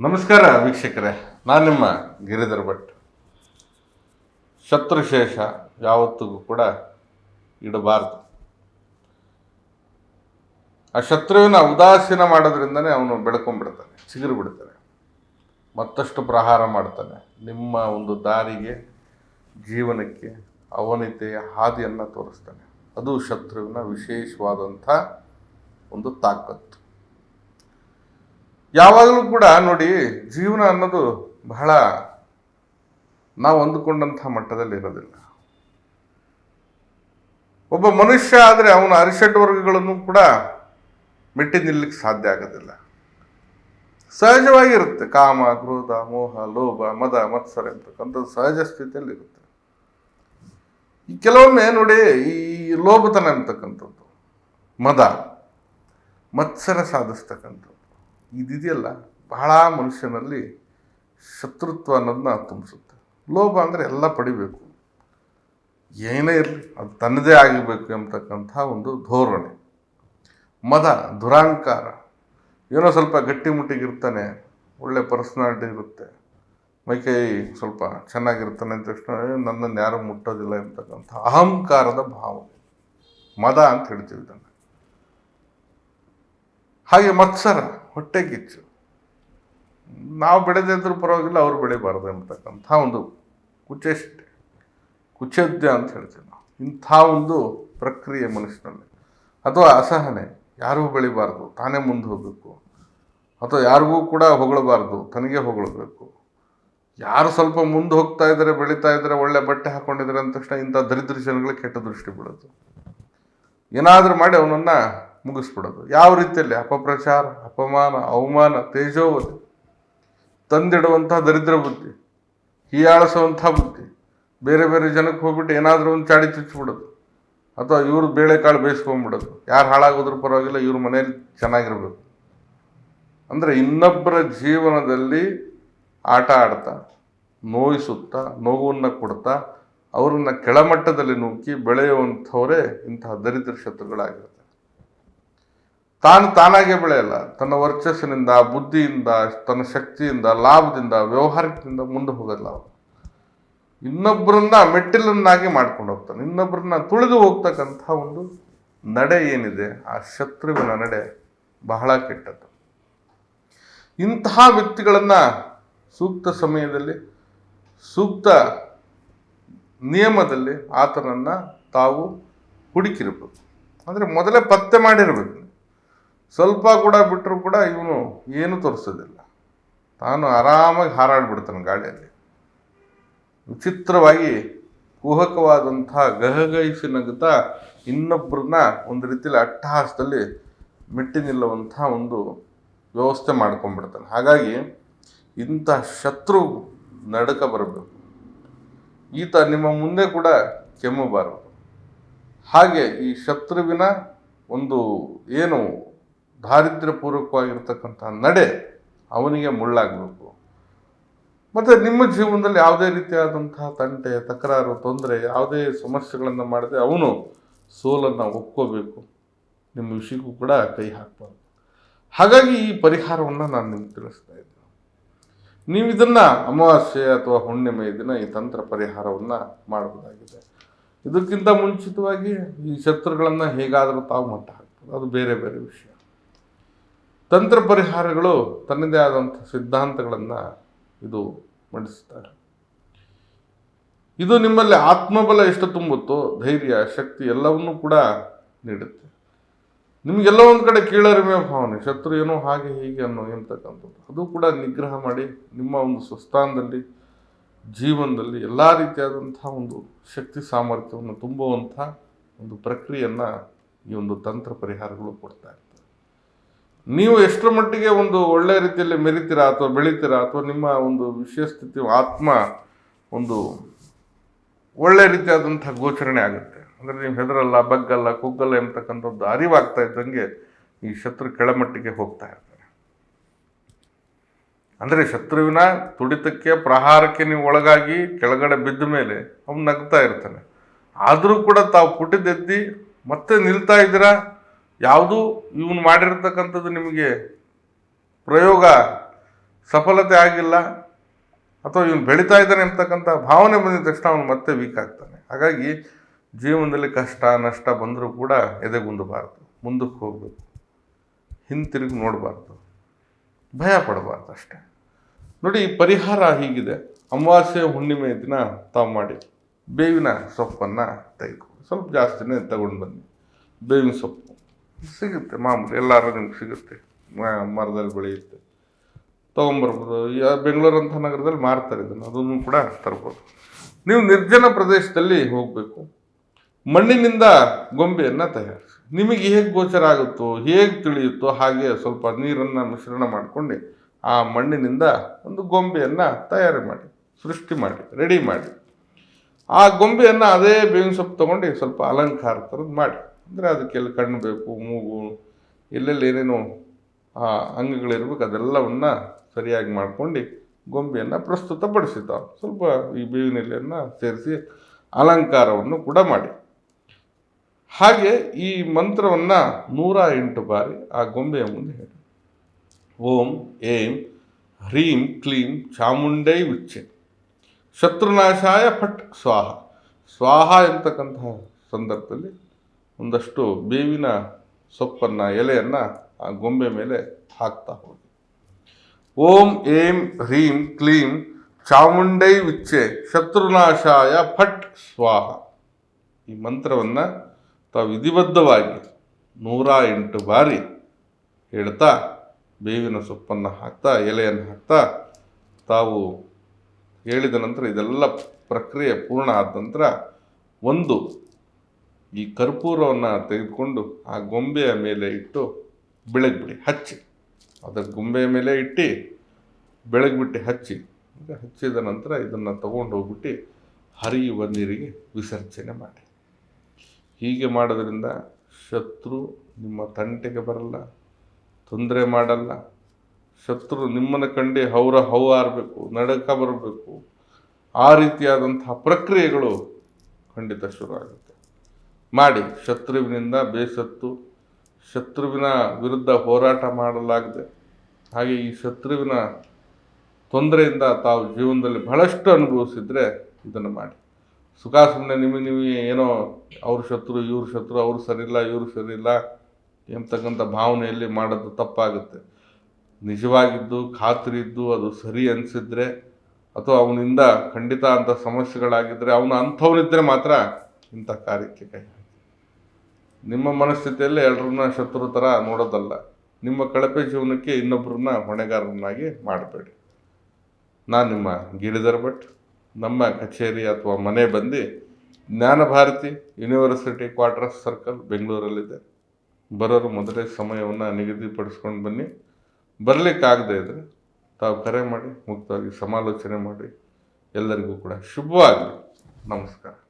ನಮಸ್ಕಾರ ವೀಕ್ಷಕರೇ, ನಾನು ನಿಮ್ಮ ಗಿರಿಧರ್ ಭಟ್. ಶತ್ರುಶೇಷ ಯಾವತ್ತಿಗೂ ಕೂಡ ಇಡಬಾರ್ದು. ಆ ಶತ್ರುವಿನ ಉದಾಸೀನ ಮಾಡೋದ್ರಿಂದನೇ ಅವನು ಬೆಳ್ಕೊಂಡ್ಬಿಡ್ತಾನೆ ಚಿಗುರು ಬಿಡ್ತಾನೆ ಮತ್ತಷ್ಟು ಪ್ರಹಾರ ಮಾಡ್ತಾನೆ. ನಿಮ್ಮ ಒಂದು ದಾರಿಗೆ, ಜೀವನಕ್ಕೆ ಅವನತೆಯ ಹಾದಿಯನ್ನು ತೋರಿಸ್ತಾನೆ. ಅದು ಶತ್ರುವಿನ ವಿಶೇಷವಾದಂಥ ಒಂದು ತಾಕತ್ತು. ಯಾವಾಗಲೂ ಕೂಡ ನೋಡಿ, ಜೀವನ ಅನ್ನೋದು ಬಹಳ ನಾವು ಅಂದುಕೊಂಡಂಥ ಮಟ್ಟದಲ್ಲಿ ಇರೋದಿಲ್ಲ. ಒಬ್ಬ ಮನುಷ್ಯ ಆದರೆ ಅವನ ಅರಿಷಡ್ ವರ್ಗಗಳನ್ನು ಕೂಡ ಮೆಟ್ಟಿ ನಿಲ್ಲಕ್ಕೆ ಸಾಧ್ಯ ಆಗೋದಿಲ್ಲ. ಸಹಜವಾಗಿರುತ್ತೆ ಕಾಮ, ಕ್ರೋಧ, ಮೋಹ, ಲೋಭ, ಮದ, ಮತ್ಸರ ಅಂತಕ್ಕಂಥದ್ದು ಸಹಜ ಸ್ಥಿತಿಯಲ್ಲಿ ಇರುತ್ತೆ. ಕೆಲವೊಮ್ಮೆ ನೋಡಿ, ಈ ಲೋಭತನ ಅಂತಕ್ಕಂಥದ್ದು, ಮದ, ಮತ್ಸರ ಸಾಧಿಸ್ತಕ್ಕಂಥದ್ದು. ಇದಿದೆಯಲ್ಲ ಬಹಳ ಮನುಷ್ಯನಲ್ಲಿ ಶತ್ರುತ್ವ ಅನ್ನೋದನ್ನ ತುಂಬಿಸುತ್ತೆ. ಲೋಭ ಅಂದರೆ ಎಲ್ಲ ಪಡಿಬೇಕು. ಏನೇ ಇರಲಿ ಅದು ತನ್ನದೇ ಆಗಿರಬೇಕು ಎಂಬತಕ್ಕಂಥ ಒಂದು ಧೋರಣೆ. ಮದ ದುರಾಂಕಾರ. ಏನೋ ಸ್ವಲ್ಪ ಗಟ್ಟಿಮುಟ್ಟಿಗಿರ್ತಾನೆ ಒಳ್ಳೆ ಪರ್ಸ್ನಾಲಿಟಿ ಇರುತ್ತೆ. ಮೈಕೈ ಸ್ವಲ್ಪ ಚೆನ್ನಾಗಿರ್ತಾನೆ ಅಂತ ತಕ್ಷಣ "ಏ, ನನ್ನನ್ನು ಯಾರು ಮುಟ್ಟೋದಿಲ್ಲ ಎಂಬತಕ್ಕಂಥ ಅಹಂಕಾರದ ಭಾವ. ಮದ ಅಂತ ಹೇಳ್ತೀವಿ ಇದನ್ನು. ಹಾಗೆ ಮತ್ಸರ. ಹೊಟ್ಟೆ ಕಿಚ್ಚು ನಾವು ಬೆಳೆದಿದ್ರೂ ಪರವಾಗಿಲ್ಲ, ಅವ್ರು ಬೆಳಿಬಾರ್ದು ಎಂಬತಕ್ಕಂಥ ಒಂದು ಕುಚೇಷ್ಟೆ. ಕುಚೋದ್ಯ ಅಂತ ಹೇಳ್ತೀವಿ ನಾವು. ಇಂಥ ಒಂದು ಪ್ರಕ್ರಿಯೆ ಮನುಷ್ಯನಲ್ಲಿ ಅಥವಾ ಅಸಹನೆ. ಯಾರಿಗೂ ಬೆಳಿಬಾರ್ದು. ತಾನೇ ಮುಂದೆ ಹೋಗಬೇಕು. ಅಥವಾ ಯಾರಿಗೂ ಕೂಡ ಹೊಗಳಬಾರ್ದು. ತನಗೆ ಹೊಗಳಬೇಕು. ಯಾರು ಸ್ವಲ್ಪ ಮುಂದೆ ಹೋಗ್ತಾ ಇದ್ದಾರೆ ಬೆಳೀತಾ ಇದ್ದಾರೆ ಒಳ್ಳೆ ಬಟ್ಟೆ ಹಾಕ್ಕೊಂಡಿದ್ದಾರೆ ಅಂದ ತಕ್ಷಣ ಇಂಥ ದರಿದ್ರ ಜನಗಳಿಗೆ ಕೆಟ್ಟ ದೃಷ್ಟಿ ಬೀಳೋದು ಏನಾದರೂ ಮಾಡಿ ಅವನನ್ನು ಮುಗಿಸ್ಬಿಡೋದು. ಯಾವ ರೀತಿಯಲ್ಲಿ? ಅಪಪ್ರಚಾರ, ಅಪಮಾನ, ಅವಮಾನ ತೇಜೋವತಿ ತಂದಿಡುವಂಥ ದರಿದ್ರ ಬುದ್ಧಿ, ಹೀಯಾಳಿಸುವಂಥ ಬುದ್ಧಿ, ಬೇರೆ ಬೇರೆ ಜನಕ್ಕೆ ಹೋಗ್ಬಿಟ್ಟು ಏನಾದರೂ ಒಂದು ಚಾಡಿ ಚುಚ್ಚಿಬಿಡೋದು, ಅಥವಾ ಇವ್ರು ಬೇಳೆಕಾಳು ಬೇಯಿಸ್ಕೊಂಡ್ಬಿಡೋದು ಯಾರು ಹಾಳಾಗೋದ್ರ ಪರವಾಗಿಲ್ಲ, ಇವ್ರ ಮನೇಲಿ ಚೆನ್ನಾಗಿರ್ಬೇಕು. ಅಂದರೆ ಇನ್ನೊಬ್ಬರ ಜೀವನದಲ್ಲಿ ಆಟ ಆಡ್ತಾ ನೋಯಿಸುತ್ತಾ ನೋವನ್ನು ಕೊಡ್ತಾ, ಅವರನ್ನು ಕೆಳಮಟ್ಟದಲ್ಲಿ ನುಗ್ಗಿ ಬೆಳೆಯುವಂಥವರೇ ಇಂತಹ ದರಿದ್ರ ಶತ್ರುಗಳಾಗಿರ್ತಾರೆ. ತಾನು ತಾನಾಗೆ ಬೆಳೆಯಲ್ಲ. ತನ್ನ ವರ್ಚಸ್ಸಿನಿಂದ, ಬುದ್ಧಿಯಿಂದ, ತನ್ನ ಶಕ್ತಿಯಿಂದ, ಲಾಭದಿಂದ, ವ್ಯವಹಾರದಿಂದ ಮುಂದೆ ಹೋಗಲ್ಲ ಅವನು. ಇನ್ನೊಬ್ಬರನ್ನ ಮೆಟ್ಟಿಲನ್ನಾಗಿ ಮಾಡ್ಕೊಂಡು ಹೋಗ್ತಾನೆ. ಇನ್ನೊಬ್ಬರನ್ನ ತುಳಿದು ಹೋಗ್ತಕ್ಕಂಥ ಒಂದು ನಡೆ ಏನಿದೆ, ಆ ಶತ್ರುವಿನ ನಡೆ ಬಹಳ ಕೆಟ್ಟದ್ದು. ಇಂತಹ ವ್ಯಕ್ತಿಗಳನ್ನು ಸೂಕ್ತ ಸಮಯದಲ್ಲಿ, ಸೂಕ್ತ ನಿಯಮದಲ್ಲಿ ಆತನನ್ನು ತಾವು ಹುಡುಕಿರಬೇಕು. ಅಂದರೆ ಮೊದಲೇ ಪತ್ತೆ ಮಾಡಿರಬೇಕು. ಸ್ವಲ್ಪ ಕೂಡ ಬಿಟ್ಟರು ಕೂಡ ಇವನು ಏನು ತೋರಿಸೋದಿಲ್ಲ. ತಾನು ಆರಾಮಾಗಿ ಹಾರಾಡ್ಬಿಡ್ತಾನೆ ಗಾಳಿಯಲ್ಲಿ. ವಿಚಿತ್ರವಾಗಿ ಕುಹಕವಾದಂಥ ಗಹಗಹಿಸಿ ನಗುತ್ತಾ ಇನ್ನೊಬ್ಬರನ್ನ ಒಂದು ರೀತಿಯಲ್ಲಿ ಅಟ್ಟಹಾಸದಲ್ಲಿ ಮೆಟ್ಟಿ ನಿಲ್ಲುವಂಥ ಒಂದು ವ್ಯವಸ್ಥೆ ಮಾಡ್ಕೊಂಡ್ಬಿಡ್ತಾನೆ. ಹಾಗಾಗಿ ಇಂಥ ಶತ್ರು ನಡಕ ಬರಬೇಕು. ಈತ ನಿಮ್ಮ ಮುಂದೆ ಕೂಡ ಕೆಮ್ಮಬಾರದು ಹಾಗೆ ಈ ಶತ್ರುವಿನ ಒಂದು ಏನು ದಾರಿದ್ರ್ಯಪೂರ್ವಕವಾಗಿರ್ತಕ್ಕಂಥ ನಡೆ ಅವನಿಗೆ ಮುಳ್ಳಾಗಬೇಕು. ಮತ್ತು ನಿಮ್ಮ ಜೀವನದಲ್ಲಿ ಯಾವುದೇ ರೀತಿಯಾದಂತಹ ತಂಟೆ, ತಕರಾರು, ತೊಂದರೆ, ಯಾವುದೇ ಸಮಸ್ಯೆಗಳನ್ನು ಮಾಡದೆ ಅವನು ಸೋಲನ್ನು ಒಪ್ಕೋಬೇಕು. ನಿಮ್ಮ ವಿಷಯಕ್ಕೂ ಕೂಡ ಕೈ ಹಾಕಬಾರ್ದು. ಹಾಗಾಗಿ ಈ ಪರಿಹಾರವನ್ನು ನಾನು ನಿಮ್ಗೆ ತಿಳಿಸ್ತಾ ಇದ್ದೀನಿ. ನೀವು ಇದನ್ನು ಅಮಾವಾಸ್ಯೆ ಅಥವಾ ಹುಣ್ಣಿಮೆಯ ದಿನ ಈ ತಂತ್ರ ಪರಿಹಾರವನ್ನು ಮಾಡಬಹುದಾಗಿದೆ ಇದಕ್ಕಿಂತ ಮುಂಚಿತವಾಗಿ ಈ ಶತ್ರುಗಳನ್ನು ಹೇಗಾದರೂ ತಾವು ಮಟ್ಟ ಹಾಕ್ಬೋದು. ಅದು ಬೇರೆ ಬೇರೆ ವಿಷಯ. ತಂತ್ರ ಪರಿಹಾರಗಳು ತನ್ನದೇ ಆದಂಥ ಸಿದ್ಧಾಂತಗಳನ್ನು ಇದು ಮಂಡಿಸುತ್ತಾರೆ. ಇದು ನಿಮ್ಮಲ್ಲಿ ಆತ್ಮಬಲ ಎಷ್ಟು ತುಂಬುತ್ತೋ, ಧೈರ್ಯ, ಶಕ್ತಿ ಎಲ್ಲವನ್ನೂ ಕೂಡ ನೀಡುತ್ತೆ. ನಿಮಗೆಲ್ಲ ಒಂದು ಕಡೆ ಕೀಳರಿಮೆ ಭಾವನೆ, ಶತ್ರು ಏನೋ ಹಾಗೆ ಹೀಗೆ ಅನ್ನೋ ಎಂತಕ್ಕಂಥದ್ದು, ಅದು ಕೂಡ ನಿಗ್ರಹ ಮಾಡಿ ನಿಮ್ಮ ಒಂದು ಸ್ವಸ್ಥಾನದಲ್ಲಿ, ಜೀವನದಲ್ಲಿ ಎಲ್ಲ ರೀತಿಯಾದಂಥ ಒಂದು ಶಕ್ತಿ ಸಾಮರ್ಥ್ಯವನ್ನು ತುಂಬುವಂಥ ಒಂದು ಪ್ರಕ್ರಿಯೆಯನ್ನು ಈ ಒಂದು ತಂತ್ರ ಪರಿಹಾರಗಳು ಕೊಡ್ತಾರೆ. ನೀವು ಎಷ್ಟರ ಮಟ್ಟಿಗೆ ಒಂದು ಒಳ್ಳೆಯ ರೀತಿಯಲ್ಲಿ ಮೆರಿತೀರಾ ಅಥವಾ ಬೆಳಿತೀರಾ ಅಥವಾ ನಿಮ್ಮ ಒಂದು ವಿಷಯ ಸ್ಥಿತಿ, ಆತ್ಮ ಒಂದು ಒಳ್ಳೆ ರೀತಿಯಾದಂಥ ಗೋಚರಣೆ ಆಗುತ್ತೆ. ಅಂದರೆ ನೀವು ಹೆದರಲ್ಲ, ಬಗ್ಗಲ್ಲ, ಕುಗ್ಗಲ್ಲ ಎಂಬತಕ್ಕಂಥದ್ದು ಅರಿವಾಗ್ತಾ ಇದ್ದಂಗೆ ಈ ಶತ್ರು ಕೆಳಮಟ್ಟಿಗೆ ಹೋಗ್ತಾ ಇರ್ತಾರೆ. ಅಂದರೆ ಶತ್ರುವಿನ ತುಡಿತಕ್ಕೆ, ಪ್ರಹಾರಕ್ಕೆ ನೀವು ಒಳಗಾಗಿ ಕೆಳಗಡೆ ಬಿದ್ದ ಮೇಲೆ ಅವನು ನಗ್ತಾ ಇರ್ತಾನೆ. ಆದರೂ ಕೂಡ ತಾವು ಪುಟಿದೆದ್ದಿ ಮತ್ತೆ ನಿಲ್ತಾ ಇದ್ದೀರಾ? ಯಾವುದೂ ಇವನು ಮಾಡಿರತಕ್ಕಂಥದ್ದು ನಿಮಗೆ ಪ್ರಯೋಗ, ಸಫಲತೆ ಆಗಿಲ್ಲ, ಅಥವಾ ಇವನು ಬೆಳೀತಾ ಇದ್ದಾನೆ ಅಂತಕ್ಕಂಥ ಭಾವನೆ ಬಂದಿದ ತಕ್ಷಣ ಅವನು ಮತ್ತೆ ವೀಕ್ ಆಗ್ತಾನೆ. ಹಾಗಾಗಿ ಜೀವನದಲ್ಲಿ ಕಷ್ಟ, ನಷ್ಟ ಬಂದರೂ ಕೂಡ ಎದೆಗುಂದಬಾರ್ದು ಮುಂದಕ್ಕೆ ಹೋಗಬೇಕು. ಹಿಂತಿರುಗಿ ನೋಡಬಾರ್ದು. ಭಯ ಪಡಬಾರ್ದು ಅಷ್ಟೇ. ನೋಡಿ ಪರಿಹಾರ ಹೀಗಿದೆ. ಅಮಾವಾಸ್ಯೆ ಹುಣ್ಣಿಮೆ ದಿನ ತಾವು ಮಾಡಿ, ಬೇವಿನ ಸೊಪ್ಪನ್ನು ತೆಗೆದುಕೊಂಡು ಸ್ವಲ್ಪ ಜಾಸ್ತಿನೇ ತಗೊಂಡು ಬನ್ನಿ. ಬೇವಿನ ಸೊಪ್ಪು. ಸಿಗುತ್ತೆ, ಮಾಮೂಲಿ ಎಲ್ಲರೂ ನಿಮ್ಗೆ ಸಿಗುತ್ತೆ. ಮರದಲ್ಲಿ ಬೆಳೆಯುತ್ತೆ. ತೊಗೊಂಬರ್ಬೋದು. ಬೆಂಗಳೂರು ಬೆಂಗಳೂರಂಥ ನಗರದಲ್ಲಿ ಮಾರ್ತಾರೆ ಇದನ್ನು, ಅದನ್ನು ಕೂಡ ತರ್ಬೋದು. ನೀವು ನಿರ್ಜನ ಪ್ರದೇಶದಲ್ಲಿ ಹೋಗಬೇಕು. ಮಣ್ಣಿನಿಂದ ಗೊಂಬೆಯನ್ನು ತಯಾರಿಸಿ. ನಿಮಗೆ ಹೇಗೆ ಗೋಚರ ಆಗುತ್ತೋ, ಹೇಗೆ ತಿಳಿಯುತ್ತೋ ಹಾಗೆ ಸ್ವಲ್ಪ ನೀರನ್ನು ಮಿಶ್ರಣ ಮಾಡಿಕೊಂಡು ಆ ಮಣ್ಣಿನಿಂದ ಒಂದು ಗೊಂಬೆಯನ್ನು ತಯಾರಿ ಮಾಡಿ, ಸೃಷ್ಟಿ ಮಾಡಿ, ರೆಡಿ ಮಾಡಿ. ಆ ಗೊಂಬೆಯನ್ನು ಅದೇ ಬೇವಿನ ಸೊಪ್ಪು ತೊಗೊಂಡು ಸ್ವಲ್ಪ ಅಲಂಕಾರ ಥರದ್ದು ಮಾಡಿ. ಅಂದರೆ ಅದಕ್ಕೆಲ್ಲ ಕಣ್ಣು ಬೇಕು, ಮೂಗು, ಎಲ್ಲೆಲ್ಲಿ ಏನೇನು ಆ ಅಂಗಗಳಿರ್ಬೇಕು, ಅದೆಲ್ಲವನ್ನು ಸರಿಯಾಗಿ ಮಾಡ್ಕೊಂಡು ಗೊಂಬೆಯನ್ನು ಪ್ರಸ್ತುತಪಡಿಸಿದ ಸ್ವಲ್ಪ ಈ ಬೇವಿನ ಎಲೆಯನ್ನು ಸೇರಿಸಿ ಅಲಂಕಾರವನ್ನು ಕೂಡ ಮಾಡಿ. ಹಾಗೆ ಈ ಮಂತ್ರವನ್ನು ನೂರ ಎಂಟು ಬಾರಿ ಆ ಗೊಂಬೆಯ ಮುಂದೆ ಹೇಳಿ. ಓಂ, ಏಂ, ಹ್ರೀಂ, ಕ್ಲೀಂ, ಚಾಮುಂಡೈ ಉಚ್ಚೆ ಶತ್ರುನಾಶಾಯ ಫಟ್, ಸ್ವಾಹ. ಸ್ವಾಹ ಎಂತಕ್ಕಂತಹ ಸಂದರ್ಭದಲ್ಲಿ ಒಂದಷ್ಟು ಬೇವಿನ ಸೊಪ್ಪನ್ನು, ಎಲೆಯನ್ನು ಆ ಗೊಂಬೆ ಮೇಲೆ ಹಾಕ್ತಾ ಹೋಗಿ. ಓಂ ಏಂ ಹ್ರೀಂ ಕ್ಲೀಂ ಚಾಮುಂಡೈ ವಿಚ್ಚೆ ಶತ್ರುನಾಶಾಯ ಫಟ್ ಸ್ವಾಹ. ಈ ಮಂತ್ರವನ್ನು ತಾವು ವಿಧಿಬದ್ಧವಾಗಿ ನೂರ ಎಂಟು ಬಾರಿ ಹೇಳ್ತಾ, ಬೇವಿನ ಸೊಪ್ಪನ್ನು ಹಾಕ್ತಾ, ಎಲೆಯನ್ನು ಹಾಕ್ತಾ, ತಾವು ಹೇಳಿದ ನಂತರ ಇದೆಲ್ಲ ಪ್ರಕ್ರಿಯೆ ಪೂರ್ಣ ಆದ ನಂತರ ಒಂದು ಈ ಕರ್ಪೂರವನ್ನು ತೆಗೆದುಕೊಂಡು ಆ ಗೊಂಬೆಯ ಮೇಲೆ ಇಟ್ಟು ಬೆಳಗ್ಬಿಡಿ, ಹಚ್ಚಿ. ಅದರ ಗೊಂಬೆಯ ಮೇಲೆ ಇಟ್ಟು ಬೆಳಗ್ಬಿಟ್ಟು ಹಚ್ಚಿ. ಹಚ್ಚಿದ ನಂತರ ಇದನ್ನು ತಗೊಂಡು ಹೋಗ್ಬಿಟ್ಟು ಹರಿಯುವ ನೀರಿಗೆ ವಿಸರ್ಜನೆ ಮಾಡಿ. ಹೀಗೆ ಮಾಡೋದ್ರಿಂದ ಶತ್ರು ನಿಮ್ಮ ತಂಟೆಗೆ ಬರಲ್ಲ, ತೊಂದರೆ ಮಾಡಲ್ಲ. ಶತ್ರು ನಿಮ್ಮನ್ನು ಕಂಡು ಹೌರ ಹೌ ಆರಬೇಕು, ನಡಕ ಬರಬೇಕು. ಆ ರೀತಿಯಾದಂತಹ ಪ್ರಕ್ರಿಯೆಗಳು ಖಂಡಿತ ಶುರು ಆಗುತ್ತೆ ಮಾಡಿ ಶತ್ರುವಿನಿಂದ ಬೇಸತ್ತು, ಶತ್ರುವಿನ ವಿರುದ್ಧ ಹೋರಾಟ ಮಾಡಲಾಗದೆ. ಹಾಗೆ ಈ ಶತ್ರುವಿನ ತೊಂದರೆಯಿಂದ ತಾವು ಜೀವನದಲ್ಲಿ ಬಹಳಷ್ಟು ಅನುಭವಿಸಿದರೆ ಇದನ್ನು ಮಾಡಿ. ಸುಖ ಸುಮ್ಮನೆ ನಿಮಗೆ ನೀವು ಏನೋ ಅವ್ರ ಶತ್ರು, ಇವ್ರ ಶತ್ರು, ಅವ್ರು ಸರಿಯಿಲ್ಲ, ಇವ್ರು ಸರಿಯಿಲ್ಲ ಎಂಬತಕ್ಕಂಥ ಭಾವನೆಯಲ್ಲಿ ಮಾಡೋದು ತಪ್ಪಾಗುತ್ತೆ. ನಿಜವಾಗಿದ್ದು ಖಾತ್ರಿ ಇದ್ದು ಅದು ಸರಿ ಅನಿಸಿದ್ರೆ ಅಥವಾ ಅವನಿಂದ ಖಂಡಿತ ಅಂಥ ಸಮಸ್ಯೆಗಳಾಗಿದ್ದರೆ ಅವನು ಅಂಥವನಿದ್ದರೆ ಮಾತ್ರ ಇಂಥ ಕಾರ್ಯಕ್ಕೆ ಕೈ ನಿಮ್ಮ ಮನಸ್ಥಿತಿಯಲ್ಲಿ ಎಲ್ಲರನ್ನ ಶತ್ರು ಥರ ನೋಡೋದಲ್ಲ. ನಿಮ್ಮ ಕಳಪೆ ಜೀವನಕ್ಕೆ ಇನ್ನೊಬ್ಬರನ್ನ ಹೊಣೆಗಾರರನ್ನಾಗಿ ಮಾಡಬೇಡಿ. ನಾನು ನಿಮ್ಮ ಗಿರಿಧರ್ ಭಟ್. ನಮ್ಮ ಕಚೇರಿ ಅಥವಾ ಮನೆ ಬಂದು ಜ್ಞಾನಭಾರತಿ ಯೂನಿವರ್ಸಿಟಿ ಕ್ವಾರ್ಟರ್ಸ್ ಸರ್ಕಲ್ ಬೆಂಗಳೂರಲ್ಲಿದೆ. ಬರೋರು ಮೊದಲೇ ಸಮಯವನ್ನು ನಿಗದಿಪಡಿಸ್ಕೊಂಡು ಬನ್ನಿ. ಬರಲಿಕ್ಕಾಗದೇ ಇದ್ದರೆ ತಾವು ಕರೆ ಮಾಡಿ, ಮುಕ್ತವಾಗಿ ಸಮಾಲೋಚನೆ ಮಾಡಿ. ಎಲ್ಲರಿಗೂ ಕೂಡ ಶುಭವಾಗಲಿ. ನಮಸ್ಕಾರ.